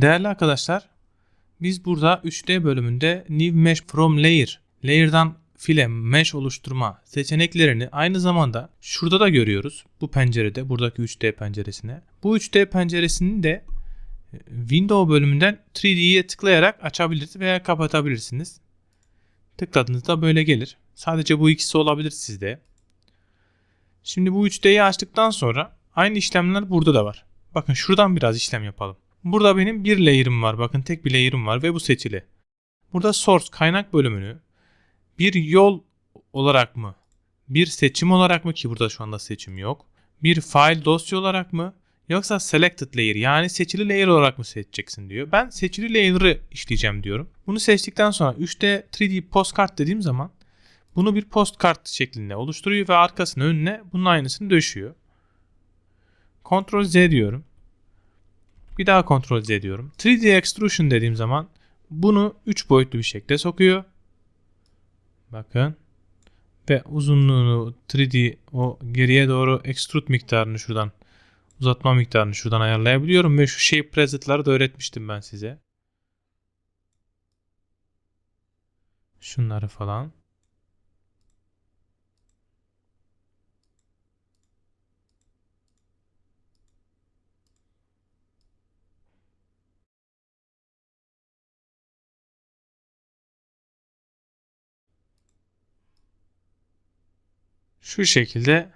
Değerli arkadaşlar, biz burada 3D bölümünde New Mesh from Layer, Layer'dan file mesh oluşturma seçeneklerini aynı zamanda şurada da görüyoruz. Bu pencerede, buradaki 3D penceresine. Bu 3D penceresini de e, Window bölümünden 3D'ye tıklayarak açabilirsiniz veya kapatabilirsiniz. Tıkladığınızda böyle gelir. Sadece bu ikisi olabilir sizde. Şimdi bu 3D'yi açtıktan sonra aynı işlemler burada da var. Bakın şuradan biraz işlem yapalım. Burada benim bir layer'ım var. Bakın tek bir layer'ım var ve bu seçili. Burada source kaynak bölümünü bir yol olarak mı? Bir seçim olarak mı ki burada şu anda seçim yok? Bir file dosya olarak mı? Yoksa selected layer yani seçili layer olarak mı seçeceksin diyor. Ben seçili layer'ı işleyeceğim diyorum. Bunu seçtikten sonra 3D 3D postcard dediğim zaman bunu bir postkart şeklinde oluşturuyor ve arkasına önüne bunun aynısını döşüyor. Ctrl Z diyorum. Bir daha Ctrl Z diyorum. 3D extrusion dediğim zaman bunu 3 boyutlu bir şekilde sokuyor. Bakın. Ve uzunluğunu 3D o geriye doğru extrude miktarını şuradan uzatma miktarını şuradan ayarlayabiliyorum ve şu shape preset'ları da öğretmiştim ben size. Şunları falan. Şu şekilde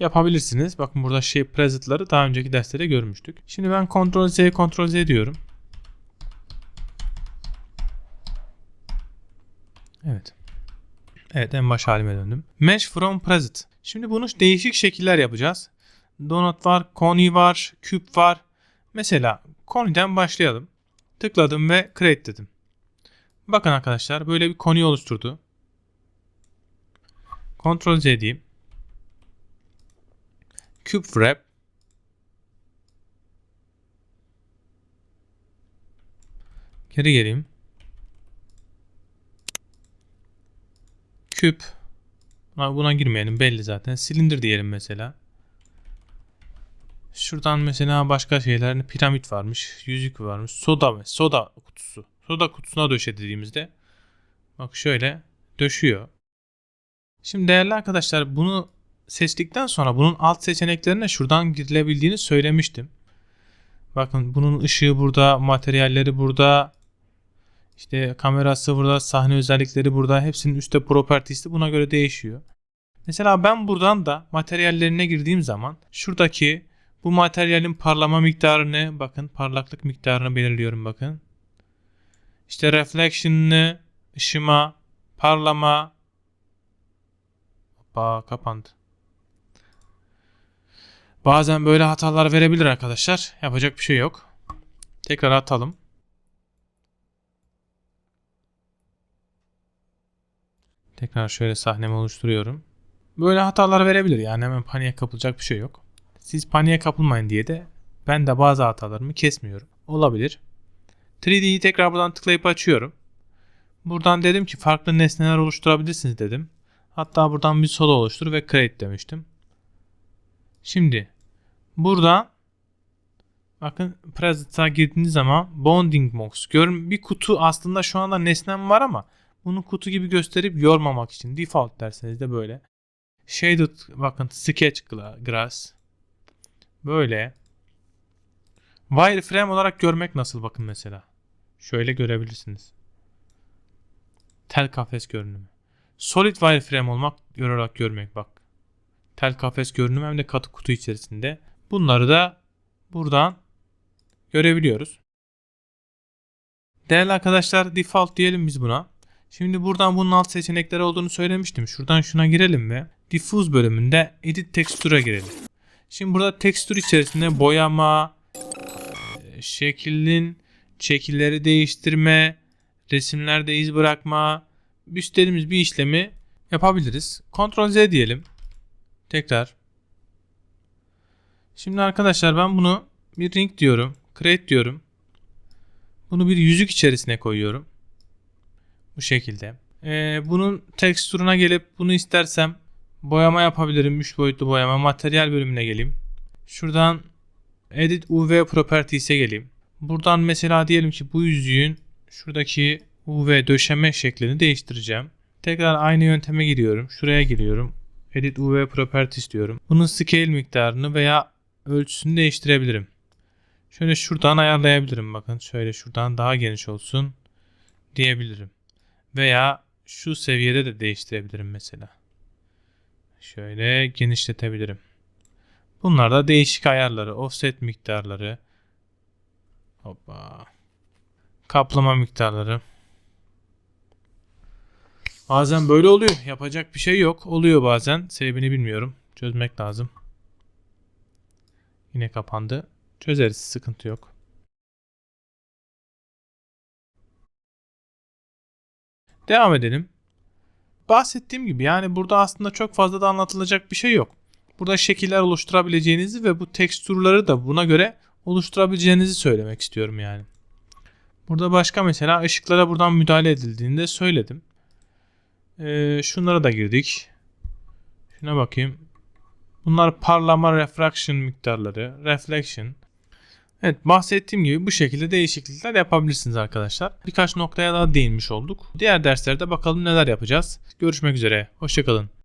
yapabilirsiniz. Bakın burada shape preset'ları daha önceki derslerde görmüştük. Şimdi ben Ctrl Z Ctrl Z diyorum. Evet. Evet en baş halime döndüm. Mesh from preset. Şimdi bunu değişik şekiller yapacağız. Donut var, cone var, küp var. Mesela cone'den başlayalım. Tıkladım ve create dedim. Bakın arkadaşlar böyle bir cone oluşturdu. Ctrl Z diyeyim. Cube Wrap. Geri geleyim. Küp. Buna, girmeyelim belli zaten. Silindir diyelim mesela. Şuradan mesela başka şeyler piramit varmış, yüzük varmış, soda mı? Soda kutusu. Soda kutusuna döşe dediğimizde bak şöyle döşüyor. Şimdi değerli arkadaşlar bunu seçtikten sonra bunun alt seçeneklerine şuradan girilebildiğini söylemiştim. Bakın bunun ışığı burada, materyalleri burada, işte kamerası burada, sahne özellikleri burada. Hepsinin üstte properties'i buna göre değişiyor. Mesela ben buradan da materyallerine girdiğim zaman şuradaki bu materyalin parlama miktarını bakın parlaklık miktarını belirliyorum bakın. İşte reflection'ını, ışıma, parlama, Hoppa kapandı. Bazen böyle hatalar verebilir arkadaşlar. Yapacak bir şey yok. Tekrar atalım. Tekrar şöyle sahnemi oluşturuyorum. Böyle hatalar verebilir yani hemen paniğe kapılacak bir şey yok. Siz paniğe kapılmayın diye de ben de bazı hatalarımı kesmiyorum. Olabilir. 3D'yi tekrar buradan tıklayıp açıyorum. Buradan dedim ki farklı nesneler oluşturabilirsiniz dedim. Hatta buradan bir solo oluştur ve create demiştim. Şimdi burada bakın present'a girdiğiniz zaman bonding box görün bir kutu aslında şu anda nesnem var ama bunu kutu gibi gösterip yormamak için default derseniz de böyle. Shaded bakın sketch grass böyle wireframe olarak görmek nasıl bakın mesela. Şöyle görebilirsiniz. Tel kafes görünümü. Solid wireframe olmak olarak görmek bak. Tel kafes görünümü hem de katı kutu içerisinde. Bunları da buradan görebiliyoruz. Değerli arkadaşlar default diyelim biz buna. Şimdi buradan bunun alt seçenekleri olduğunu söylemiştim. Şuradan şuna girelim ve diffuse bölümünde edit texture'a girelim. Şimdi burada tekstür içerisinde boyama, şeklin şekilleri değiştirme, resimlerde iz bırakma, istediğimiz bir işlemi yapabiliriz. Ctrl Z diyelim. Tekrar. Şimdi arkadaşlar ben bunu bir ring diyorum. Create diyorum. Bunu bir yüzük içerisine koyuyorum. Bu şekilde. Ee, bunun teksturuna gelip bunu istersem boyama yapabilirim. 3 boyutlu boyama. Materyal bölümüne geleyim. Şuradan Edit UV Properties'e geleyim. Buradan mesela diyelim ki bu yüzüğün şuradaki UV döşeme şeklini değiştireceğim. Tekrar aynı yönteme giriyorum. Şuraya giriyorum. Edit UV Properties diyorum. Bunun scale miktarını veya ölçüsünü değiştirebilirim. Şöyle şuradan ayarlayabilirim. Bakın şöyle şuradan daha geniş olsun diyebilirim. Veya şu seviyede de değiştirebilirim mesela. Şöyle genişletebilirim. Bunlar da değişik ayarları, offset miktarları. Hoppa. Kaplama miktarları. Bazen böyle oluyor. Yapacak bir şey yok. Oluyor bazen. Sebebini bilmiyorum. Çözmek lazım. Yine kapandı. Çözeriz. Sıkıntı yok. Devam edelim. Bahsettiğim gibi yani burada aslında çok fazla da anlatılacak bir şey yok. Burada şekiller oluşturabileceğinizi ve bu tekstürleri da buna göre oluşturabileceğinizi söylemek istiyorum yani. Burada başka mesela ışıklara buradan müdahale edildiğini de söyledim. Ee, şunlara da girdik. Şuna bakayım. Bunlar parlama refraction miktarları. Reflection. Evet bahsettiğim gibi bu şekilde değişiklikler yapabilirsiniz arkadaşlar. Birkaç noktaya daha değinmiş olduk. Diğer derslerde bakalım neler yapacağız. Görüşmek üzere. Hoşçakalın.